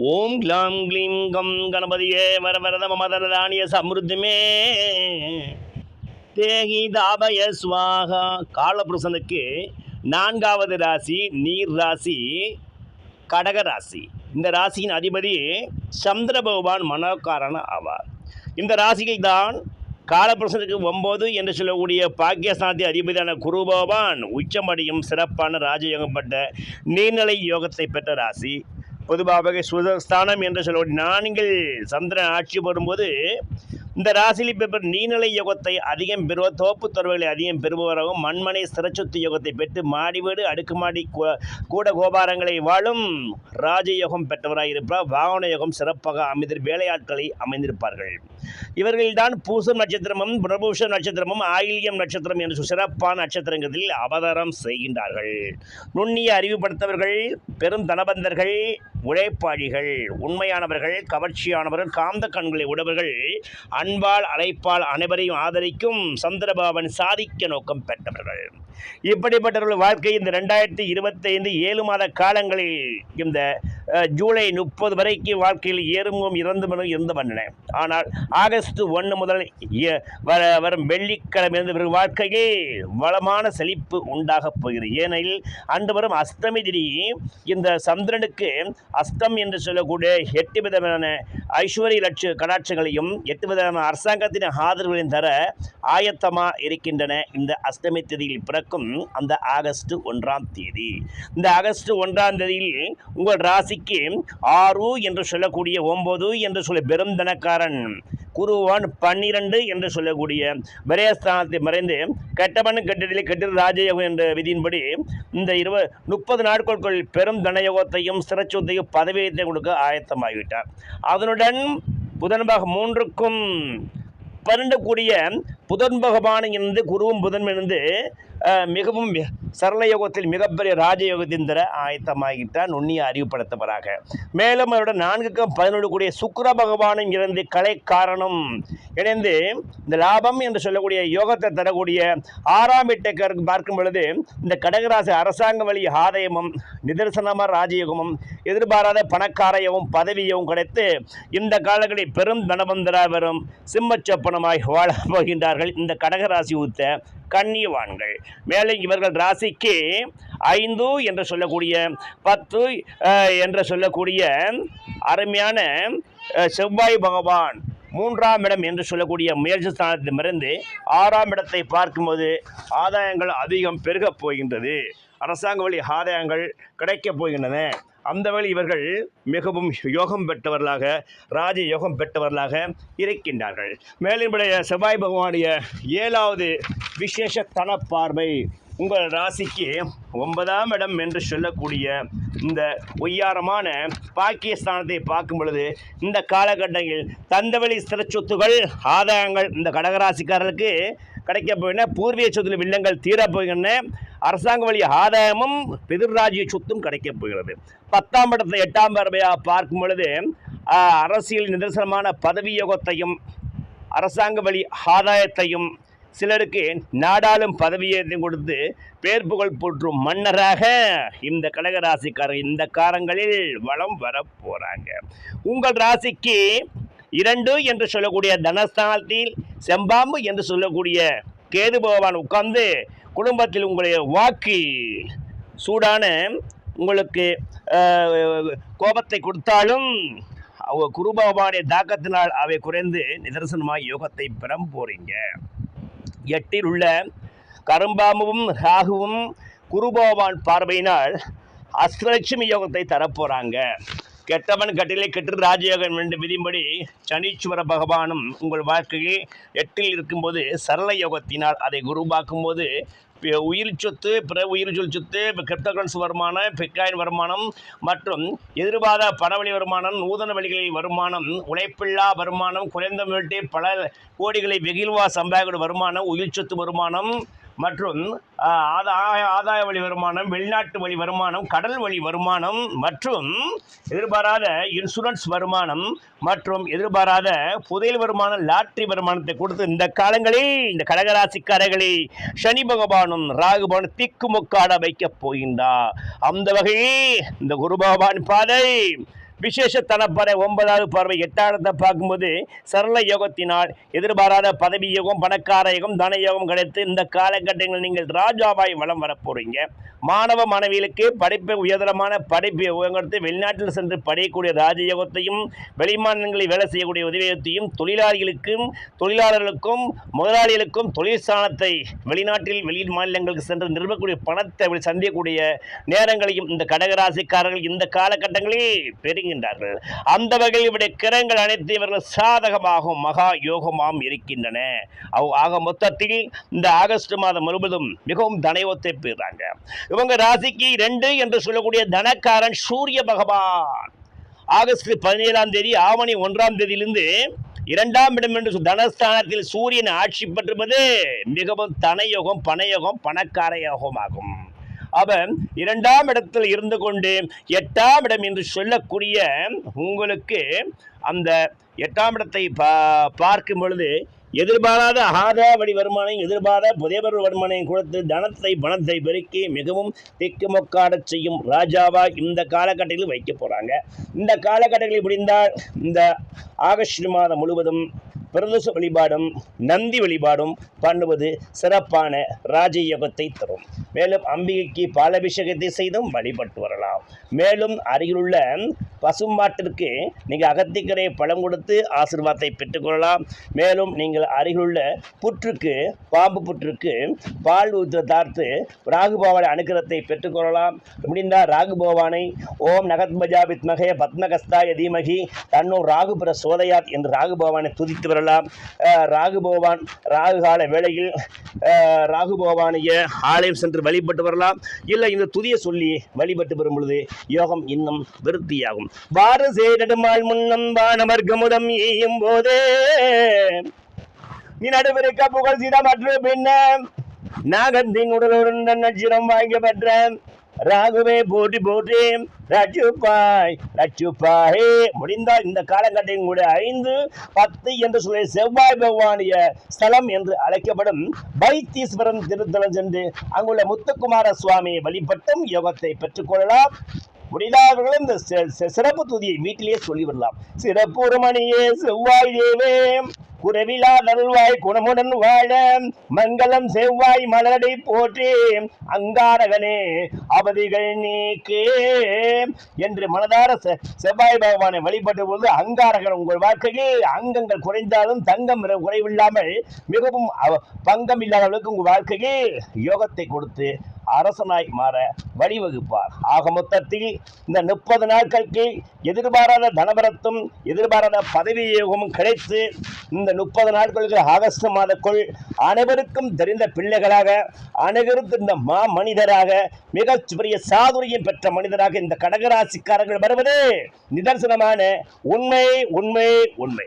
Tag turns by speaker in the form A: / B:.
A: ஓம் க்ளாம் க்ளீம் கம் கணபதியே வர வரத மமதனதானிய சமிருத்திமே. தேகி தாபய சுவாகா. காலபுருஷனுக்கு நான்காவது ராசி நீர் ராசி கடக ராசி. இந்த ராசியின் அதிபதி சந்திர பகவான் மனோக்காரன் ஆவார். இந்த ராசியை தான் காலபுருஷனுக்கு ஒம்பது என்று சொல்லக்கூடிய பாக்கியஸ்தானத்தை அதிபதியான குரு பகவான் உச்சமடியும் சிறப்பான ராஜயோகம் நீர்நிலை யோகத்தை பெற்ற ராசி. பொதுபாபகை சுதஸ்தானம் என்று சொல்லக்கூடிய நான்கில் சந்திரன் ஆட்சி பெறும்போது இந்த ராசிலி பெப்பர் நீர்நிலை யோகத்தை அதிகம் பெறுவ தோப்பு தொடர்புகளை அதிகம் பெறுபவராகவும் மண்மனை சிறச்சொத்து யோகத்தை பெற்று மாடி வீடு அடுக்குமாடி கூ- கூட கோபாரங்களை வாழும் ராஜயோகம் பெற்றவராக இருப்பார். வாகன யோகம் சிறப்பாக அமைதி வேலையாட்களை அமைந்திருப்பார்கள். இவர்கள்தான் பூசம் நட்சத்திரமும் பிரபூஷ நட்சத்திரமும் ஆயில்யம் நட்சத்திரம் என்று சிறப்பான நட்சத்திரங்களில் அவதாரம் செய்கின்றார்கள். நுண்ணிய அறிவுபடுத்தவர்கள் பெரும் தனபந்தர்கள் உழைப்பாளிகள் உண்மையானவர்கள் கவர்ச்சியானவர்கள் காந்த கண்களை உடவர்கள் அன்பால் அழைப்பால் அனைவரையும் ஆதரிக்கும் சந்திரபாபன் சாதிக்க நோக்கம் பெற்றவர்கள். இப்படிப்பட்டவர்கள் வாழ்க்கை இந்த ரெண்டாயிரத்தி இருபத்தைந்து ஏழு மாத காலங்களில் இந்த ஜூலை முப்பது வரைக்கும் வாழ்க்கையில் ஏறுமும் இறந்து மனம் இருந்து வந்தன ஆனால் ஆகஸ்ட் ஒன்று முதல் வரும் வெள்ளிக்கிழமை இருந்து பிறகு வாழ்க்கையே வளமான செழிப்பு உண்டாகப் போகிறது. ஏனெனில் அன்று வரும் அஷ்டமி திதி இந்த சந்திரனுக்கு அஸ்தம் என்று சொல்லக்கூடிய எட்டு விதமான ஐஸ்வர்ய லட்ச கடாட்சங்களையும் எட்டு விதமான அரசாங்கத்தின் ஆதரவுகளையும் தர ஆயத்தமாக இருக்கின்றன இந்த அஷ்டமி தேதியில் பிறக்கும் அந்த ஆகஸ்ட் ஒன்றாம் தேதி. இந்த ஆகஸ்ட் ஒன்றாம் தேதியில் உங்கள் ராசிக்கு ஆறு என்று சொல்லக்கூடிய ஒம்பது என்று சொல்ல பெரும் தனக்காரன் குருவான் பன்னிரண்டு என்று சொல்லக்கூடிய விரயஸ்தானத்தை மறைந்து கெட்டவன் கெட்டடிலே கெட்டிட ராஜயோகம் என்ற விதியின்படி இந்த இருவ முப்பது நாட்களுக்குள் பெரும் தனயோகத்தையும் சிறச்சொத்தையும் பதவியத்தையும் கொடுக்க ஆயத்தமாகிவிட்டார். அதனுடன் புதன் பாகம் மூன்றுக்கும் பன்னெண்டு கூடிய புதன் பகவான் இருந்து குருவும் புதன் இருந்து மிகவும் சரளயோகத்தில் சரள யோகத்தில் மிகப்பெரிய ராஜயோகத்தின் தர ஆயத்தமாகிட்டார் நுண்ணிய அறிவுப்படுத்தவராக. மேலும் அவருடைய நான்குக்கும் பதினொன்று கூடிய சுக்கர பகவானும் இருந்து கலை காரணம் இணைந்து இந்த லாபம் என்று சொல்லக்கூடிய யோகத்தை தரக்கூடிய ஆறாம் வீட்டைக்காரருக்கு பார்க்கும் பொழுது இந்த கடகராசி அரசாங்க வழி ஆதாயமும் நிதர்சனமாக ராஜயோகமும் எதிர்பாராத பணக்காரையவும் பதவியவும் கிடைத்து இந்த காலங்களில் பெரும் தனபந்தரா வரும் சிம்மச்சப்பனமாய் வாழப் போகின்றார்கள் இந்த கடகராசி ஊத்த கண்ணியவான்கள் மேலும் இவர்கள் ராசிக்கு ஐந்து என்று சொல்லக்கூடிய பத்து என்று சொல்லக்கூடிய அருமையான செவ்வாய் பகவான் மூன்றாம் இடம் என்று சொல்லக்கூடிய முயற்சி ஸ்தானத்திலிருந்து ஆறாம் இடத்தை பார்க்கும்போது ஆதாயங்கள் அதிகம் பெருகப் போகின்றது. அரசாங்க வழி ஆதாயங்கள் கிடைக்கப் போகின்றன. அந்த வழி இவர்கள் மிகவும் யோகம் பெற்றவர்களாக ராஜ யோகம் பெற்றவர்களாக இருக்கின்றார்கள். மேலும் செவ்வாய் பகவானுடைய ஏழாவது விசேஷ தன பார்வை உங்கள் ராசிக்கு ஒன்பதாம் இடம் என்று சொல்லக்கூடிய இந்த ஒய்யாரமான பாக்கியஸ்தானத்தை பார்க்கும் பொழுது இந்த காலகட்டங்களில் தந்தவெளி சிறச்சொத்துகள் ஆதாயங்கள் இந்த கடகராசிக்காரர்களுக்கு கிடைக்க போகின்றன. பூர்வீக சொத்துல வில்லங்கள் தீரப் போகின்றன. அரசாங்க வழி ஆதாயமும் பிதிர்ராஜ்ய சொத்தும் கிடைக்கப் போகிறது. பத்தாம் இடத்தை எட்டாம் பார்வையாக பார்க்கும் பொழுது அரசியல் நிதர்சனமான பதவி யோகத்தையும் அரசாங்க வழி ஆதாயத்தையும் சிலருக்கு நாடாளும் பதவியையும் கொடுத்து பேர் புகழ் போற்றும் மன்னராக இந்த கடகராசிக்காரர் இந்த காலங்களில் வளம் வர போகிறாங்க உங்கள் ராசிக்கு இரண்டு என்று சொல்லக்கூடிய தனஸ்தானத்தில் செம்பாம்பு என்று சொல்லக்கூடிய கேது பகவான் உட்கார்ந்து குடும்பத்தில் உங்களுடைய வாக்கு சூடான உங்களுக்கு கோபத்தை கொடுத்தாலும் அவங்க குரு பகவானுடைய தாக்கத்தினால் அவை குறைந்து நிதர்சனமாக யோகத்தை பெற போறீங்க. எட்டில் உள்ள கரும்பாமுவும் ராகுவும் குருபோவான் பார்வையினால் அஷ்டலட்சுமி யோகத்தை தரப்போகிறாங்க கெட்டவன் கட்டிலே கெட்டு ராஜயோகம் என்ற விதிப்படி சனீஸ்வர பகவானும் உங்கள் வாழ்க்கையில் எட்டில் இருக்கும்போது சரள யோகத்தினால் அதை குருவாக்கும் போது உயிர் சொத்து பிற உயிர் சொல் சொத்து கிரிப்டோகரன்சி வருமானம் பிட்காயின் வருமானம் மற்றும் எதிர்பாராத பணவழி வருமானம் நூதன வழிகளில் வருமானம் உழைப்பில்லா வருமானம் குறைந்த வீட்டு பல கோடிகளை வெகில்வா சம்பாதிக்கிற வருமானம் உயிர் சொத்து வருமானம் மற்றும் ஆதாய ஆதாய வழி வருமானம் வெளிநாட்டு வழி வருமானம் கடல் வழி வருமானம் மற்றும் எதிர்பாராத இன்சூரன்ஸ் வருமானம் மற்றும் எதிர்பாராத புதையல் வருமானம் லாட்ரி வருமானத்தை கொடுத்து இந்த காலங்களில் இந்த கடகராசிக்காரர்களை சனி பகவானும் ராகுபவனும் திக்குமுக்காட வைக்கப் போகின்றார். அந்த வகையில் இந்த குரு பகவான் பாதை விசேஷ தனப்பறை ஒன்பதாவது பார்வை எட்டாயிரத்தை பார்க்கும்போது சரள யோகத்தினால் எதிர்பாராத பதவி யோகம் பணக்கார யோகம் தன யோகம் கிடைத்து இந்த காலகட்டங்களில் நீங்கள் ராஜாவாய் வலம் வரப்போறீங்க. மாணவ மாணவிகளுக்கு படிப்பு உயர்தரமான படிப்பு உயர்ந்து வெளிநாட்டில் சென்று படிக்கக்கூடிய ராஜயோகத்தையும் வெளிமாநிலங்களில் வேலை செய்யக்கூடிய உதவியத்தையும் தொழிலாளிகளுக்கும் தொழிலாளர்களுக்கும் முதலாளிகளுக்கும் தொழிற்சாலத்தை வெளிநாட்டில் வெளி மாநிலங்களுக்கு சென்று நிறுவக்கூடிய பணத்தை சந்திக்கக்கூடிய நேரங்களையும் இந்த கடகராசிக்காரர்கள் இந்த காலகட்டங்களில் பெறுகின்றார்கள் அந்த வகையில் இவருடைய கிரகங்கள் அனைத்து இவர்கள் சாதகமாகவும் மகா யோகமாகவும் இருக்கின்றன. அவ் ஆக மொத்தத்தில் இந்த ஆகஸ்ட் மாதம் முழுவதும் மிகவும் தனயோத்தை பெறுறாங்க. இவங்க ராசிக்கு ரெண்டு என்று சொல்லக்கூடிய தனக்காரன் சூரிய பகவான். ஆகஸ்ட் பதினேழாம் தேதி ஆவணி ஒன்றாம் தேதியிலிருந்து இரண்டாம் இடம் என்று தனஸ்தானத்தில் சூரியன் ஆட்சி பெற்றுவது மிகவும் தனயோகம் பணயோகம் பணக்கார யோகமாகும் அவன் இரண்டாம் இடத்தில் இருந்து கொண்டு எட்டாம் இடம் என்று சொல்லக்கூடிய உங்களுக்கு அந்த எட்டாம் இடத்தை பா பார்க்கும் பொழுது எதிர்பாராத ஆதாவடி வருமானம் எதிர்பாராத புதையவர் வருமானம் கொடுத்து தனத்தை பணத்தை பெருக்கி மிகவும் திக்குமொக்காடச் செய்யும் ராஜாவா இந்த காலகட்டத்தில் வைக்க போகிறாங்க இந்த காலகட்டங்களில் முடிந்தால் இந்த ஆகஸ்ட் மாதம் முழுவதும் பிரதோஷ வழிபாடும் நந்தி வழிபாடும் பண்ணுவது சிறப்பான ராஜயோகத்தை தரும். மேலும் அம்பிகைக்கு பாலபிஷேகத்தை செய்தும் வழிபட்டு வரலாம். மேலும் அருகிலுள்ள பசுமாட்டிற்கு நீங்கள் அகத்திக்கரை பழம் கொடுத்து ஆசீர்வாதத்தை பெற்றுக்கொள்ளலாம் மேலும் நீங்கள் அருகிலுள்ள புற்றுக்கு பாம்பு புற்றுக்கு பால் ஊற்ற தார்த்து ராகுபவான அனுக்கிரத்தை பெற்றுக்கொள்ளலாம் முடிந்தால் ராகுபவானை ஓம் நகத்மஜா வித்மகே பத்மகஸ்தாய தீமகி தன்னோ ராகுபுர சோதையாத் என்று ராகுபவானை துதித்து வரலாம் சொல்லலாம். ராகு பகவான் ராகு கால வேளையில் ராகு பகவானிய ஆலயம் சென்று வழிபட்டு வரலாம். இல்லை இந்த துதியை சொல்லி வழிபட்டு வரும் பொழுது யோகம் இன்னும் விருத்தியாகும். வார சேடமால் முன்னம் வானவர்க்கமுதம் ஈயும் போதே. நீ நடுவிருக்க புகழ் சிதமற்று பின்ன. நாகத்தின் உடலுடன் நச்சிரம் வாங்கி பெற்ற. ராகுவே போட்டி போட்டி. ரச்சுப்பாய் ரச்சுப்பாய் முடிந்தால் இந்த காலகட்டம் கூட ஐந்து பத்து என்று சொல்லி செவ்வாய் பகவானிய ஸ்தலம் என்று அழைக்கப்படும் வைத்தீஸ்வரம் திருத்தலம் சென்று அங்குள்ள முத்துக்குமார சுவாமியை வழிபட்டும் யோகத்தை பெற்றுக்கொள்ளலாம் முடியாதவர்கள் இந்த சிறப்பு துதியை வீட்டிலேயே சொல்லி வரலாம் சிறப்பு செவ்வாய் தேவே. குறவிலா நல்வாய் குணமுடன் வாழ மங்களம் செவ்வாய் மலரடை போற்றி அங்காரகனே அவதிகள் நீக்கே என்று மனதார செ- செவ்வாய் பகவானை வழிபட்ட போது அங்காரகன் உங்கள் வாழ்க்கையில் அங்கங்கள் குறைந்தாலும் தங்கம் குறைவில்லாமல் மிகவும் பங்கம் இல்லாத அளவுக்கு உங்கள் வாழ்க்கையில் யோகத்தை கொடுத்து அரசனாய் மாற வழிவகுப்பார். ஆக மொத்தத்தில் இந்த முப்பது நாட்களுக்கு எதிர்பாராத தனபரத்தும் எதிர்பாராத பதவி யோகமும் கிடைத்து இந்த முப்பது நாட்களுக்கு ஆகஸ்ட் மாதக்குள் அனைவருக்கும் தெரிந்த பிள்ளைகளாக அனைவருக்கும் இந்த மா மனிதராக மிக பெரிய சாதுரியம் பெற்ற மனிதராக இந்த கடகராசிக்காரர்கள் வருவது. நிதர்சனமான உண்மை உண்மை உண்மை.